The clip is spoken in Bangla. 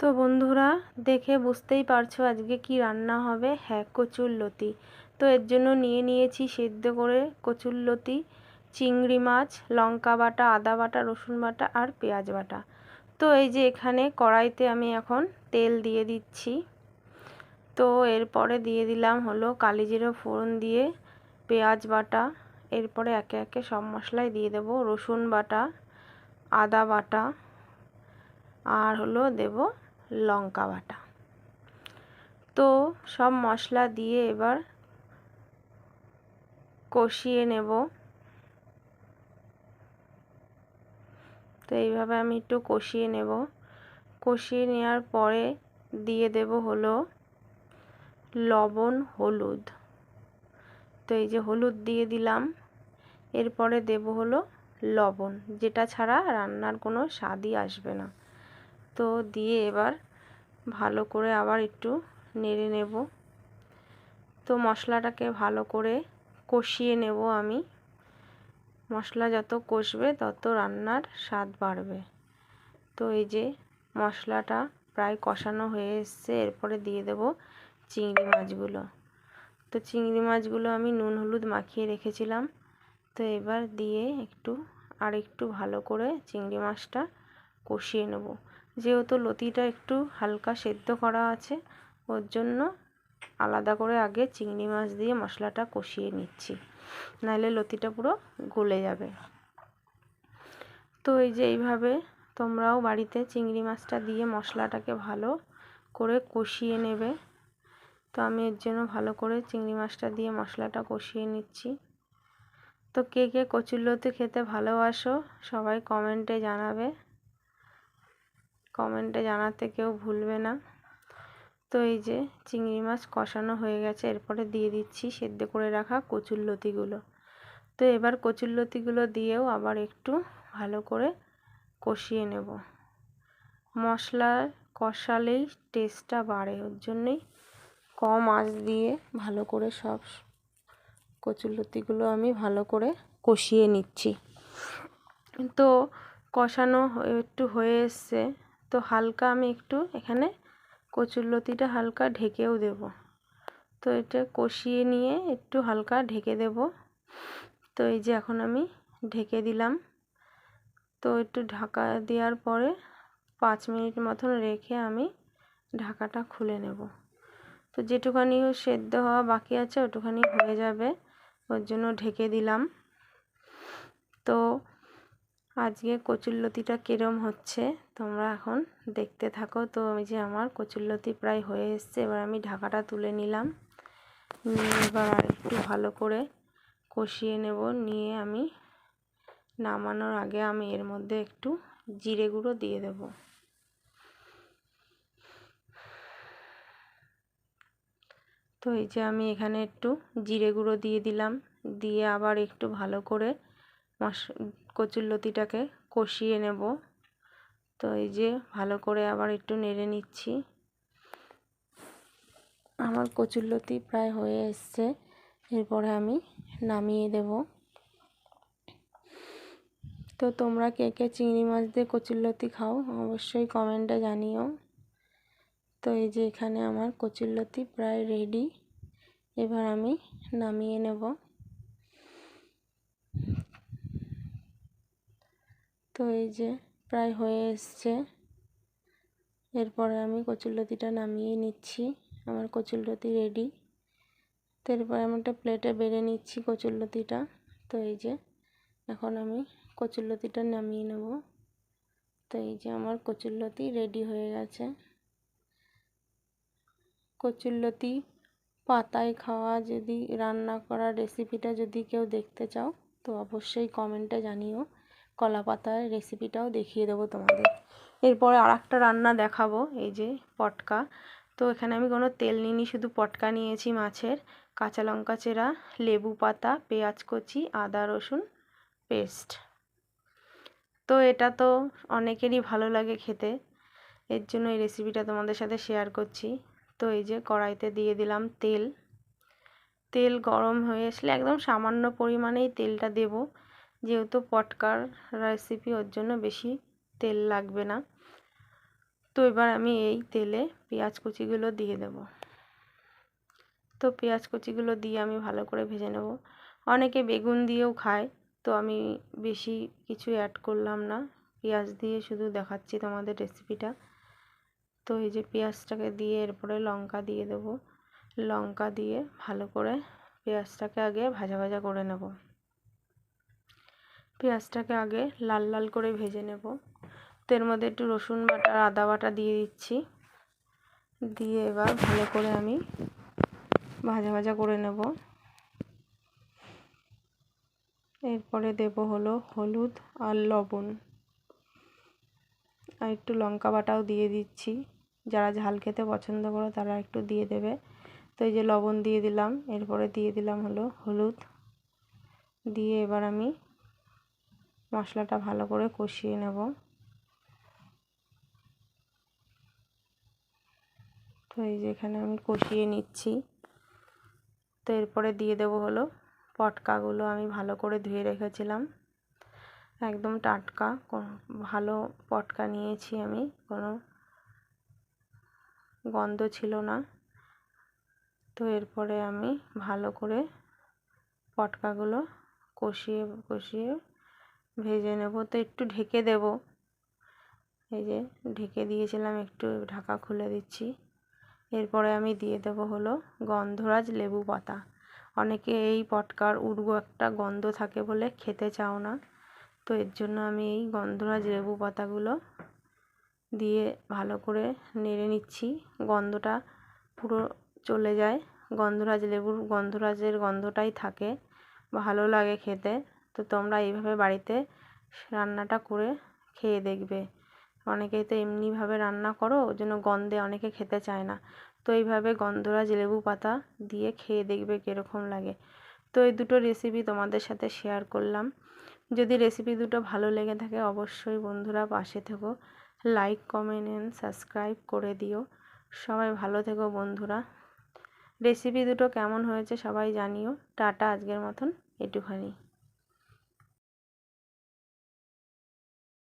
তো বন্ধুরা, দেখে বুঝতেই পারছ আজকে কি রান্না হবে? হ্যাঁ কচুর লতি। তো এর জন্য নিয়ে নিয়েছি সেদ্ধ করে কচুর লতি, চিংড়ি মাছ, লঙ্কা বাটা, আদা বাটা, রসুন বাটা আর পেঁয়াজ বাটা। তো এই যে এখানে কড়াইতে আমি এখন তেল দিয়ে দিচ্ছি। তো এরপরে দিয়ে দিলাম হলো কালি জিরে ফোড়ন দিয়ে পেঁয়াজ বাটা। এরপরে একে একে সব মশলাই দিয়ে দেবো রসুন বাটা, আদা বাটা, আর হলো দেব লঙ্কা বাটা। তো সব মশলা দিয়ে এবার কষিয়ে নেব। তো এইভাবে আমি একটু কষিয়ে নেব। কষিয়ে নেওয়ার পরে দিয়ে দেব হলো লবণ, হলুদ। তো এই যে হলুদ দিয়ে দিলাম। এরপরে দেব হলো লবণ। যেটা ছাড়া রান্নার কোনো স্বাদই আসবে না। তো দিয়ে এবার ভালো করে আবার একটু নেড়ে নেব। তো মশলাটাকে ভালো করে কষিয়ে নেব আমি। মশলা যত কষবে তত রান্নার স্বাদ বাড়বে। তো এই যে মশলাটা প্রায় কষানো হয়ে এসছে, এরপরে দিয়ে দেব চিংড়ি মাছগুলো। তো চিংড়ি মাছগুলো আমি নুন হলুদ মাখিয়ে রেখেছিলাম। তো এবার দিয়ে একটু আর একটু ভালো করে চিংড়ি মাছটা কষিয়ে নেব। যেহেতু লতিটা একটু হালকা সেদ্ধ করা আছে, ওর জন্য আলাদা করে আগে চিংড়ি মাছ দিয়ে মশলাটা কষিয়ে নিচ্ছি। নাহলে লতিটা পুরো গলে যাবে। তো এই যে এইভাবে তোমরাও বাড়িতে চিংড়ি মাছটা দিয়ে মশলাটাকে ভালো করে কষিয়ে নেবে। তো আমি এর জন্য ভালো করে চিংড়ি মাছটা দিয়ে মশলাটা কষিয়ে নিচ্ছি। তো কে কে কচুরলতি খেতে ভালোবাসো সবাই কমেন্টে জানাবে। কমেন্টে জানাতে কেউ ভুলবে না। তো এই যে চিংড়ি মাছ কষানো হয়ে গেছে, এরপরে দিয়ে দিচ্ছি সেদ্ধ করে রাখা কচুরলতিগুলো তো এবার কচুরলতিগুলো দিয়েও আবার একটু ভালো করে কষিয়ে নেব। মশলা কষালেই টেস্টটা বাড়ে, ওর জন্যেই কম আঁচ দিয়ে ভালো করে সব কচুরলতিগুলো আমি ভালো করে কষিয়ে নিচ্ছি। তো কষানো একটু হয়ে এসছে। তো হালকা আমি একটু এখানে কচুরলতিটা হালকা ঢেকেও দেব। তো এটা কষিয়ে নিয়ে একটু হালকা ঢেকে দেব। তো এই যে এখন আমি ঢেকে দিলাম। তো একটু ঢাকা দেওয়ার পরে পাঁচ মিনিট মতন রেখে আমি ঢাকাটা খুলে নেব। তো যেটুখানি সেদ্ধ হওয়া বাকি আছে ওটুখানি হয়ে যাবে। ওর জন্য ঢেকে দিলাম। তো আজকে কচুরলতিটা কীরম হচ্ছে তোমরা এখন দেখতে থাকো। তো ওই যে আমার কচুরলতি প্রায় হয়ে এসছে, এবার আমি ঢাকাটা তুলে নিলাম। নিয়ে এবার একটু ভালো করে কষিয়ে নেব। নিয়ে আমি নামানোর আগে আমি এর মধ্যে একটু জিরে গুঁড়ো দিয়ে দেব। তো এই যে আমি এখানে একটু জিরে গুঁড়ো দিয়ে দিলাম। দিয়ে আবার একটু ভালো করে মশ কচুরলতিটাকে কষিয়ে নেব। তো এই যে ভালো করে আবার একটু নেড়ে নিচ্ছি। আমার কচুরলতি প্রায় হয়ে এসছে। এরপরে আমি নামিয়ে দেব। তো তোমরা কে কে চিংড়ি মাছ দিয়ে কচুরলতি খাও অবশ্যই কমেন্টে জানিও। তো এই যে এখানে আমার কচুরলতি প্রায় রেডি এবার আমি নামিয়ে নেব। তো এই যে প্রায় হয়ে এসছে। এরপরে আমি কচুরলতিটা নামিয়ে নিচ্ছি। আমার কচুরলতি রেডি তো এরপরে আমি একটা প্লেটে বেড়ে নিচ্ছি কচুরলতিটা তো এই যে এখন আমি কচুরলতিটা নামিয়ে নেব। তো এই যে আমার কচুরলতি রেডি হয়ে গেছে। কচুরলতি পাতায় খাওয়া যদি রান্না করার রেসিপিটা যদি কেউ দেখতে চাও, তো অবশ্যই কমেন্টে জানিও। কলা পাতার রেসিপিটাও দেখিয়ে দেবো তোমাদের। এরপরে আর একটা রান্না দেখাবো, এই যে পটকা। তো এখানে আমি কোনো তেল নিইনি, শুধু পটকা নিয়েছি মাছের। কাঁচা লঙ্কা চেরা, লেবু পাতা, পেঁয়াজ কচি, আদা রসুন পেস্ট। তো এটা তো অনেকেরই ভালো লাগে খেতে। এর জন্য এই রেসিপিটা তোমাদের সাথে শেয়ার করছি। তো এই যে কড়াইতে দিয়ে দিলাম তেল। তেল গরম হয়ে আসলে একদম সামান্য পরিমাণেই তেলটা দেব। যেহেতু পটকার রেসিপি ওর জন্য বেশি তেল লাগবে না। তো এবার আমি এই তেলে পেঁয়াজ কুচিগুলো দিয়ে দেব। তো পেঁয়াজ কুচিগুলো দিয়ে আমি ভালো করে ভেজে নেব। অনেকে বেগুন দিয়েও খায়, তো আমি বেশি কিছু অ্যাড করলাম না। পেঁয়াজ দিয়ে শুধু দেখাচ্ছি তোমাদের রেসিপিটা তো এই যে পেঁয়াজটাকে দিয়ে এরপরে লঙ্কা দিয়ে দেব। লঙ্কা দিয়ে ভালো করে পেঁয়াজটাকে আগে ভাজা ভাজা করে নেব। পেঁয়াজটাকে আগে লাল লাল করে ভেজে নেব। তো এর মধ্যে একটু রসুন বাটা, আদা বাটা দিয়ে দিচ্ছি। দিয়ে এবার ভালো করে আমি ভাজা ভাজা করে নেব। এরপরে দেব হলো হলুদ আর লবণ। আর একটু লঙ্কা বাটাও দিয়ে দিচ্ছি। যারা ঝাল খেতে পছন্দ করো তারা একটু দিয়ে দেবে। তো এই যে লবণ দিয়ে দিলাম, এরপরে দিয়ে দিলাম হলো হলুদ। দিয়ে এবার আমি মশলাটা ভালো করে কষিয়ে নেব। তো এই যে এখানে আমি কষিয়ে নিচ্ছি। তো এরপরে দিয়ে দেব হলো পটকাগুলো। আমি ভালো করে ধুয়ে রেখেছিলাম। একদম টাটকা ভালো পটকা নিয়েছি আমি। কোনো গন্ধ ছিল না। তো এরপরে আমি ভালো করে পটকাগুলো কষিয়ে কষিয়ে ভেজে নেব। তো একটু ঢেকে দেব। এই যে ঢেকে দিয়েছিলাম, একটু ঢাকা খুলে দিচ্ছি। এরপরে আমি দিয়ে দেব হলো গন্ধরাজ লেবু পাতা। অনেকে এই পটকার উর্গ একটা গন্ধ থাকে বলে খেতে চাও না। তো এর জন্য আমি এই গন্ধরাজ লেবু পাতাগুলো দিয়ে ভালো করে নেড়ে নিচ্ছি। গন্ধটা পুরো চলে যায়। গন্ধরাজ লেবুর গন্ধরাজের গন্ধটাই থাকে। ভালো লাগে খেতে। তো তোমরা এইভাবে বাড়িতে রান্নাটা করে খেয়ে দেখবে। অনেকেই তো এমনিভাবে রান্না করো, ওই জন্য গন্ধে অনেকে খেতে চায় না। তো এইভাবে গন্ধরাজ লেবু পাতা দিয়ে খেয়ে দেখবে কীরকম লাগে। তো এই দুটো রেসিপি তোমাদের সাথে শেয়ার করলাম। যদি রেসিপি দুটো ভালো লেগে থাকে অবশ্যই বন্ধুরা পাশে থেকো। লাইক কমেন্ট অ্যান্ড সাবস্ক্রাইব করে দিও। সবাই ভালো থেকো বন্ধুরা। রেসিপি দুটো কেমন হয়েছে সবাই জানিও। টাটা আজকের মতন। এটুখানি।